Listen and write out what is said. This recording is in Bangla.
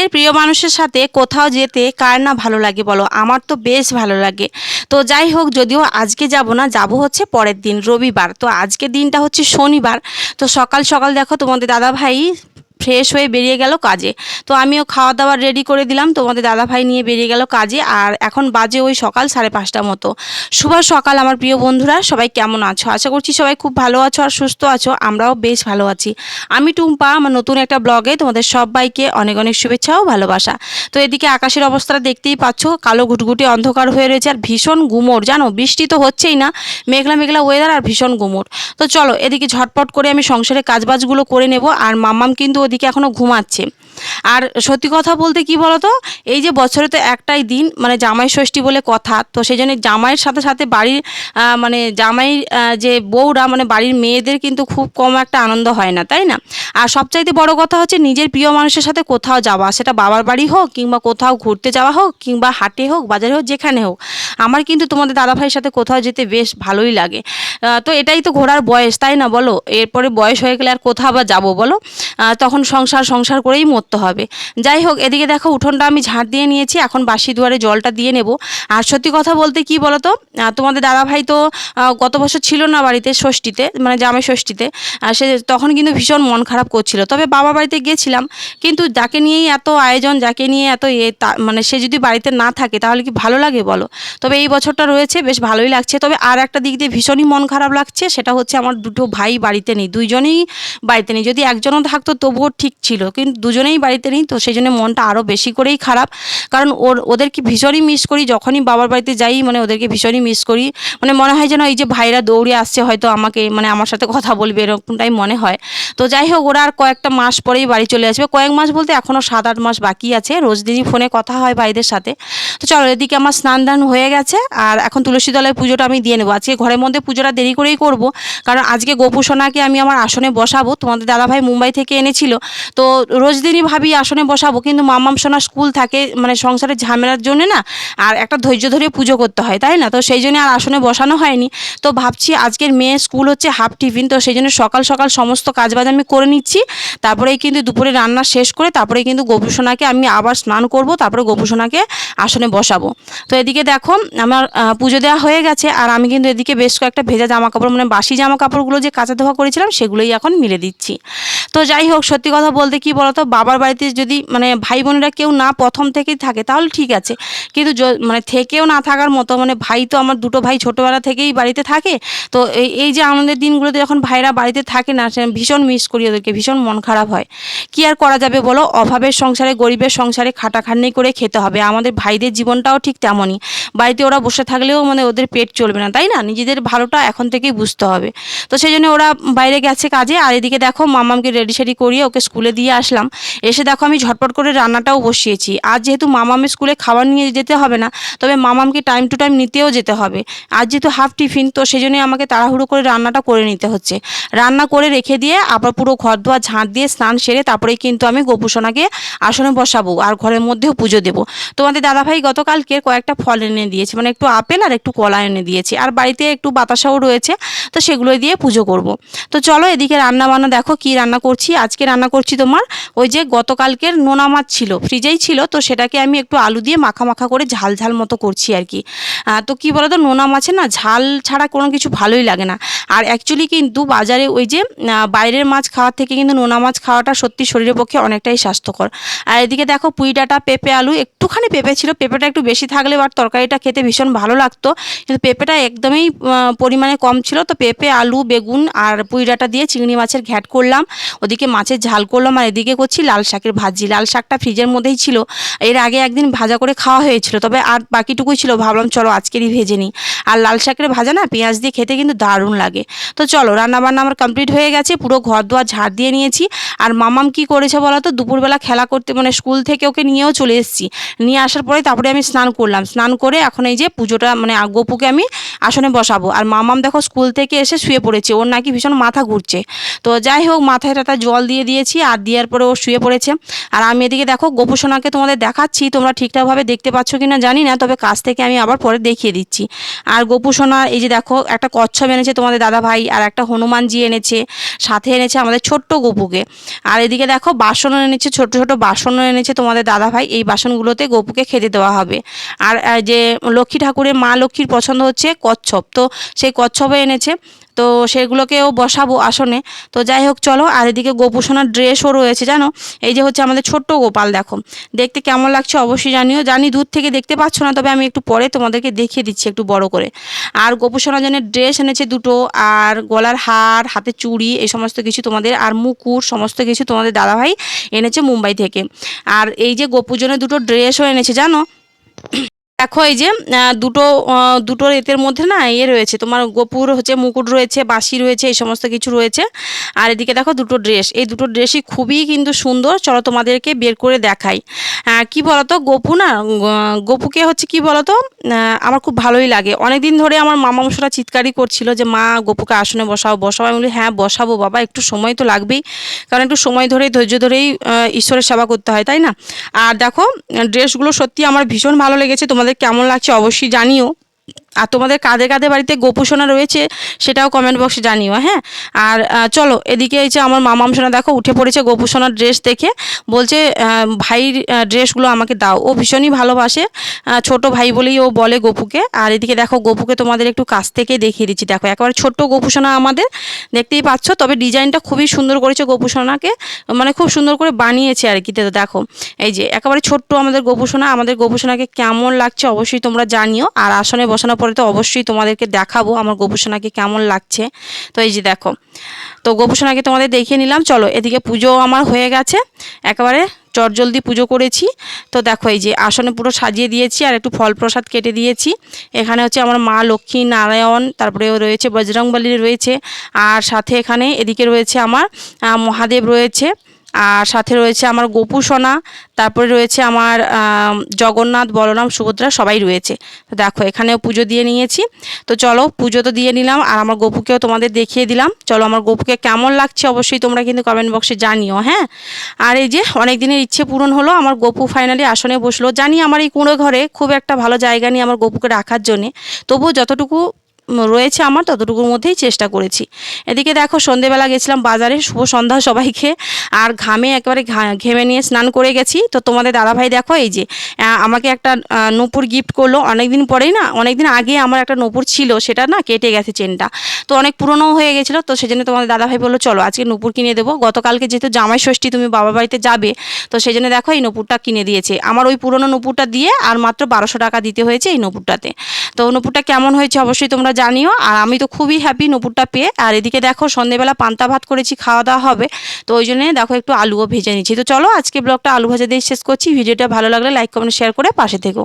এর প্রিয় মানুষের সাথে কোথাও যেতে কার না ভালো লাগে বলো? আমার তো বেশ ভালো লাগে। তো যাই হোক, যদিও আজকে যাব না, যাব হচ্ছে পরের দিন, রবিবার। তো আজকে দিনটা হচ্ছে শনিবার। তো সকাল সকাল দেখো তোমাদের দাদা ভাই ফ্রেশ হয়ে বেরিয়ে গেল কাজে। তো আমিও খাওয়া দাওয়া রেডি করে দিলাম। তোমাদের দাদা ভাই নিয়ে বেরিয়ে গেল কাজে। আর এখন বাজে ওই সকাল সাড়ে পাঁচটা মতো। শুভ সকাল আমার প্রিয় বন্ধুরা। সবাই কেমন আছো? আশা করছি সবাই খুব ভালো আছো আর সুস্থ আছো। আমরাও বেশ ভালো আছি। আমি টুম্পা, আমার নতুন একটা ব্লগে তোমাদের সবাইকে অনেক অনেক শুভেচ্ছা ও ভালোবাসা। তো এদিকে আকাশের অবস্থাটা দেখতেই পাচ্ছ। কালো ঘুটঘুটে অন্ধকার হয়ে রয়েছে আর ভীষণ গুমোট। জানো, বৃষ্টি তো হচ্ছেই না। মেঘলা মেঘলা ওয়েদার আর ভীষণ গুমোট। তো চলো, এদিকে ঝটপট করে আমি সংসারের কাজবাজগুলো করে নেব। আর মাম্মাম কিন্তু ওদিকে এখনও ঘুমাচ্ছে। আর সত্যি কথা বলতে কি বলতো? এই যে বছরে তো একটাই দিন মানে জামাই ষষ্ঠী বলে কথা, তো সেই জন্য জামাইয়ের সাথে সাথে বাড়ির মানে জামাই যে বউরা মানে বাড়ির মেয়েদের কিন্তু খুব কম একটা আনন্দ হয় না, তাই না? আর সবচাইতে বড় কথা হচ্ছে নিজের প্রিয় মানুষের সাথে কোথাও যাওয়া, সেটা বাবার বাড়ি হোক কিংবা কোথাও ঘুরতে যাওয়া হোক কিংবা হাটে হোক, বাজারে হোক, যেখানে হোক। আমার কিন্তু তোমাদের দাদা ভাইয়ের সাথে কোথাও যেতে বেশ ভালোই লাগে। তো এটাই তো ঘোরার বয়স, তাই না বলো? এরপরে বয়স হয়ে গেলে আর কোথাও বা যাব বলো? তখন সংসার সংসার করেই মরতে হবে। যাই হোক, এদিকে দেখো উঠোনটা আমি ঝাঁট দিয়ে নিয়েছি। এখন বাসি দুয়ারে জলটা দিয়ে নেব। আর সত্যি কথা বলতে কি বলো তো তোমাদের দাদা ভাই তো গত বছর ছিল না বাড়িতে ষষ্ঠীতে মানে জামাই ষষ্ঠীতে। আর সে তখন কিন্তু ভীষণ মন খারাপ করছিল। তবে বাবা বাড়িতে গেছিলাম কিন্তু যাকে নিয়েই এত আয়োজন, যাকে নিয়ে এত এ মানে সে যদি বাড়িতে না থাকে তাহলে কি ভালো লাগে বলো? তবে এই বছরটা রয়েছে, বেশ ভালোই লাগছে। তবে আর একটা দিক দিয়ে ভীষণই মন খারাপ লাগছে, সেটা হচ্ছে আমার দুটো ভাই বাড়িতে নেই। দুইজনেই বাড়িতে নেই। যদি একজনও থাকতো তবুও ঠিক ছিল, কিন্তু দুজনেই বাড়িতে নেই। তো সেই জন্য মনটা আরও বেশি করেই খারাপ। কারণ ওর ওদেরকে ভীষণই মিস করি, যখনই বাবার বাড়িতে যাই মানে ওদেরকে ভীষণই মিস করি। মানে মনে হয় যেন এই যে ভাইরা দৌড়ে আসছে, হয়তো আমাকে মানে আমার সাথে কথা বলবে, এরকমটাই মনে হয়। তো যাই হোক, ওরা আর কয়েকটা মাস পরেই বাড়ি চলে আসবে। কয়েক মাস বলতে এখনও সাত আট মাস বাকি আছে। রোজ দিনই ফোনে কথা হয় ভাইদের সাথে। তো চলো, এদিকে আমার স্নান দান হয়ে গেছে। আর এখন তুলসী তলায় পুজোটা আমি দিয়ে নেব। আজকে ঘরের মধ্যে পুজোটা দেরি করেই করব। কারণ আজকে গোপুসোনাকে আমি আমার আসনে বসাবো। তোমাদের দাদাভাই মুম্বাই থেকে এনেছিল। তো রোজ দিনই ভাবি আসনে বসাবো, কিন্তু মামাম সোনা স্কুল থাকে মানে সংসারের ঝামেলার জন্য না, আর একটা ধৈর্য ধরে পুজো করতে হয়, তাই না? তো সেই জন্য আর আসনে বসানো হয়নি। তো ভাবছি আজকের মেয়ে স্কুল হচ্ছে হাফ টিফিন তো সেই জন্য সকাল সকাল সমস্ত কাজবাজ আমি করে নিচ্ছি। তারপরেই কিন্তু দুপুরে রান্না শেষ করে তারপরে কিন্তু গোপুসোনাকে আমি আবার স্নান করব, তারপরে গোপুসোনাকে আসনে বসাবো। তো এদিকে দেখো, আমার পুজো দেওয়া হয়ে গেছে, আর আমি কিন্তু এদিকে বেশ কয়েকটা ভেজা জামা কাপড় মানে বাসি জামা কাপড়গুলো যে কাঁচা ধোয়া করেছিলাম, সেগুলোই এখন মিলে দিচ্ছি। তো যাই হোক, সত্যি কথা বলতে কি বলতো, বাবার বাড়িতে যদি মানে ভাই বোনেরা কেউ না প্রথম থেকেই থাকে, তাহলে ঠিক আছে। কিন্তু মানে থেকেও না থাকার মতো মানে ভাই তো আমার দুটো ভাই ছোটোবেলা থেকেই বাড়িতে থাকে, তো এই যে আনন্দের দিনগুলোতে যখন ভাইরা বাড়িতে থাকে না, সে ভীষণ মিস করি ওদেরকে, ভীষণ মন খারাপ হয়। কি আর করা যাবে বলো? অভাবের সংসারে, গরিবের সংসারে খাটাখাটনি করে খেতে হবে। আমাদের ভাইদের জীবনটাও ঠিক তেমনই। বাড়িতে ওরা বসে থাকলেও মানে ওদের পেট চলবে না, তাই না? নিজেদের ভালোটা এখন থেকেই বুঝতে হবে। তো সেই জন্য ওরা বাইরে গেছে কাজে, আর এদিকে দেখো মামামকে রেডি সেডি করিয়ে ওকে স্কুলে দিয়ে আসলাম। এসে দেখো আমি ঝটপট করে রান্নাটাও বসিয়েছি। আর যেহেতু মামামের স্কুলে খাবার নিয়ে যেতে হবে না, তবে মামামকে টাইম টু টাইম নিতেও যেতে হবে। আর যেহেতু হাফ টিফিন তো সেই জন্যই আমাকে তাড়াহুড়ো করে রান্নাটা করে নিতে হচ্ছে। রান্না করে রেখে দিয়ে আবার পুরো ঘর দোয়ার ঝাঁট দিয়ে স্নান সেরে তারপরেই কিন্তু আমি গোপুসোনাকে আসনে বসাবো, আর ঘরের মধ্যেও পুজো দেবো। তোমাদের দাদাভাই গতকালকে কয়েকটা ফল এনে দিয়েছে মানে একটু আপেল আর একটু কলা এনে দিয়েছে। আর বাড়িতে একটু বাতাসাও রয়েছে, তো সেগুলো দিয়ে পুজো করব। তো চলো এদিকে রান্না বান্না দেখো কি রান্না করছি। আজকে রান্না করছি তোমার ওই যে গতকালকের নোনা মাছ ছিল, ফ্রিজেই ছিল, তো সেটাকে আমি একটু আলু দিয়ে মাখা মাখা করে ঝাল ঝাল মতো করছি আর কি। তো কি বলতো, নোনা মাছে না ঝাল ছাড়া কোনো কিছু ভালোই লাগে না। আর অ্যাকচুয়ালি কিন্তু বাজারে ওই যে বাইরের মাছ খাওয়ার থেকে কিন্তু নোনা মাছ খাওয়াটা সত্যি শরীরের পক্ষে অনেকটাই স্বাস্থ্যকর। আর এদিকে দেখো পুঁই ডাঁটা, পেঁপে, আলু, একটুখানি পেঁপে ছিল, পেঁপেটা একটু বেশি থাকলে আর তরকারিটা খেতে ভীষণ ভালো লাগতো। কিন্তু পেঁপেটা একদমই পরিমাণে কম ছিল। তো পেঁপে, আলু, বেগুন আর পুঁই ডাঁটা দিয়ে চিংড়ি মাছের ঘ্যাট করলাম। ওদিকে মাছের ঝাল করলাম আর এদিকে করছি লাল শাকের ভাজি। লাল শাকটা ফ্রিজের মধ্যেই ছিল। এর আগে একদিন ভাজা করে খাওয়া হয়েছিল। তবে আর বাকিটুকুই ছিল। ভাবলাম চলো আজকেরই ভেজে নিই। আর লাল শাকের ভাজা না, পেঁয়াজ দিয়ে খেতে কিন্তু দারুণ লাগে। তো চলো, রান্নাবান্না আমার কমপ্লিট হয়ে গেছে। পুরো ঘর দোয়ার ঝাড় দিয়ে নিয়েছি। আর মামাম কি করেছে বলো তো দুপুরবেলা খেলা করতে মানে স্কুল থেকে ওকে নিয়েও চলে এসেছি। নিয়ে আসার পরে তারপরে আমি স্নান করলাম। স্নান করে এখন এই যে পুজোটা মানে গপুকে আমি আসনে বসাবো। আর মামাম দেখো স্কুল থেকে এসে শুয়ে পড়েছে। ওর নাকি ভীষণ মাথা ঘুরছে। তো যাই হোক, মাথায় টাটা জল দিয়ে দিয়েছি আর দেওয়ার পরে ও শুয়ে পড়েছে। আর আমি এদিকে দেখো গোপুসোনাকে তোমাদের দেখাচ্ছি। তোমরা ঠিকঠাকভাবে দেখতে পাচ্ছ কি না জানি না, তবে কাছ থেকে আমি আবার পরে দেখিয়ে দিচ্ছি। আর গোপুসোনা এই যে দেখো একটা কচ্ছপ এনেছে তোমাদের দাদা ভাই আর একটা হনুমানজি এনেছে, সাথে এনেছে আমাদের ছোট্ট গপুকে। আর এদিকে দেখো বাসনও এনেছে ছোট ছোট বাসনও এনেছে তোমাদের দাদা ভাই। এই বাসনগুলোতে গপুকে খেতে দেওয়া হবে। আর যে লক্ষ্মী ঠাকুরের মা লক্ষ্মীর পছন্দ হচ্ছে কচ্ছপ। তো সেই কচ্ছপও এনেছে। তো সেগুলোকেও বসাবো আসনে। তো যাই হোক, চলো। আর এদিকে গোপুসোনার ড্রেসও রয়েছে, জানো? এই যে হচ্ছে আমাদের ছোট্ট গোপাল, দেখো। দেখতে কেমন লাগছে অবশ্যই জানিও। জানি দূর থেকে দেখতে পাচ্ছ না, তবে আমি একটু পরে তোমাদেরকে দেখিয়ে দিচ্ছি একটু বড় করে। আর গোপুসোনার জন্য ড্রেস এনেছে দুটো, আর গলার হার, হাতে চুড়ি, এই সমস্ত কিছু তোমাদের, আর মুকুর, সমস্ত কিছু তোমাদের দাদাভাই এনেছে মুম্বাই থেকে। আর এই যে গোপুর জন্য দুটো ড্রেসও এনেছে, জানো? জানো? দেখো এই যে দুটো দুটো এতের মধ্যে না ইয়ে রয়েছে। তোমার গোপুর হচ্ছে, মুকুট রয়েছে, বাঁশি রয়েছে, এই সমস্ত কিছু রয়েছে। আর এদিকে দেখো দুটো ড্রেস। এই দুটো ড্রেসই খুবই কিন্তু সুন্দর। চলো তোমাদেরকে বের করে দেখাই। কি বলতো, গোপু না গোপুকে হচ্ছে কি বলতো আমার খুব ভালোই লাগে। অনেক দিন ধরে আমার মামা মশলা চিৎকারই করছিল যে, মা, গোপুকে আসনে বসাও বসাও। আমি বলি হ্যাঁ বসাবো বাবা, একটু সময় তো লাগবেই। কারণ একটু সময় ধরেই, ধৈর্য ধরেই ঈশ্বরের সেবা করতে হয়, তাই না? আর দেখো, ড্রেসগুলো সত্যি আমার ভীষণ ভালো লেগেছে। তোমাদের কেমন লাগছে অবশ্যই জানিও। আর তোমাদের কাদের কাদের বাড়িতে গোপুসোনা রয়েছে, সেটাও কমেন্ট বক্সে জানিও হ্যাঁ? আর চলো, এদিকে এই যে আমার মামাম সোনা, দেখো, উঠে পড়েছে গোপুসোনার ড্রেস দেখে। বলছে ভাইয়ের ড্রেসগুলো আমাকে দাও। ও ভীষণই ভালোবাসে ছোট ভাই বলেই ও বলে গোপুকে। আর এদিকে দেখো, গোপুকে তোমাদের একটু কাছ থেকে দেখিয়ে দিচ্ছি। দেখো, একেবারে ছোট্ট গোপুসোনা আমাদের, দেখতেই পাচ্ছ? তবে ডিজাইনটা খুবই সুন্দর করেছে গোপুসোনাকে মানে খুব সুন্দর করে বানিয়েছে আর কি, তো দেখো। এই যে, একেবারে ছোট্ট আমাদের গোপুসোনা আমাদের গোপুসোনাকে কেমন লাগছে অবশ্যই তোমরা জানিও। আর আসনে বসানোর পরে তো অবশ্যই তোমাদেরকে দেখাবো আমার গোপুসোনাকে কেমন লাগছে। তো এই যে দেখো, তো গোপুসোনাকে তোমাদের দেখিয়ে নিলাম। চলো, এদিকে পুজো আমার হয়ে গেছে। একেবারে চটজলদি পুজো করেছি। তো দেখো, এই যে আসনে পুরো সাজিয়ে দিয়েছি আর একটু ফল প্রসাদ কেটে দিয়েছি। এখানে হচ্ছে আমার মা লক্ষ্মী নারায়ণ, তারপরে রয়েছে বজরংবলী রয়েছে। আর সাথে এখানে এদিকে রয়েছে আমার মহাদেব রয়েছে। আর সাথে রয়েছে আমার গোপু সোনা, তারপরে রয়েছে আমার জগন্নাথ, বলরাম, সুভদ্রা সবাই রয়েছে। তো দেখো, এখানেও পুজো দিয়ে নিয়েছি। তো চলো, পুজো তো দিয়ে নিলাম, আর আমার গোপুকেও তোমাদের দেখিয়ে দিলাম। চলো, আমার গোপুকে কেমন লাগছে অবশ্যই তোমরা কিন্তু কমেন্ট বক্সে জানিও হ্যাঁ? আর এই যে অনেক দিনের ইচ্ছে পূরণ হলো, আমার গোপু ফাইনালি আসনে বসল। জানি আমার এই কুঁড়ো ঘরে খুব একটা ভালো জায়গা নিয়ে আমার গোপুকে রাখার জন্যে। তবুও যতটুকু রয়েছে আমার, ততটুকুর মধ্যেই চেষ্টা করেছি। এদিকে দেখো, সন্ধেবেলা গেছিলাম বাজারে, শুভ সন্ধ্যা সবাইকে। আর ঘামে একেবারে ঘেমে নিয়ে স্নান করে গেছি। তো তোমাদের দাদাভাই দেখো, এই যে আমাকে একটা নূপুর গিফট করল। অনেক দিন পরেই না অনেক দিন আগে আমার একটা নূপুর ছিল, সেটা না কেটে গেছে চেনটা। তো অনেক পুরনো হয়ে গেছিল, তো সেজন্য তোমাদের দাদাভাই বলল, চলো, আজকে নূপুর কিনে দেবো। গতকালকে যেহেতু জামাই ষষ্ঠী, তুমি বাবা বাড়িতে যাবে, তো সেই জন্য দেখো, এই নূপুরটা কিনে দিয়েছে। আমার ওই পুরনো নূপুরটা দিয়ে আর মাত্র বারোশো টাকা দিতে হয়েছে এই নূপুরটাতে। তো নূপুরটা কেমন হয়েছে অবশ্যই তোমরা জানিও, আর আমি তো খুবই হ্যাপি নূপুরটা পেয়ে। আর এদিকে দেখো, সন্ধেবেলা পান্তা ভাত করেছি, খাওয়া দাওয়া হবে। তো ওই জন্য দেখো, একটু আলুও ভেজে নিচ্ছি। তো চলো, আজকে ব্লগটা আলু ভাজা দিয়ে শেষ করছি। ভিডিওটা ভালো লাগলে লাইক কমেন্ট শেয়ার করে পাশে থেকো।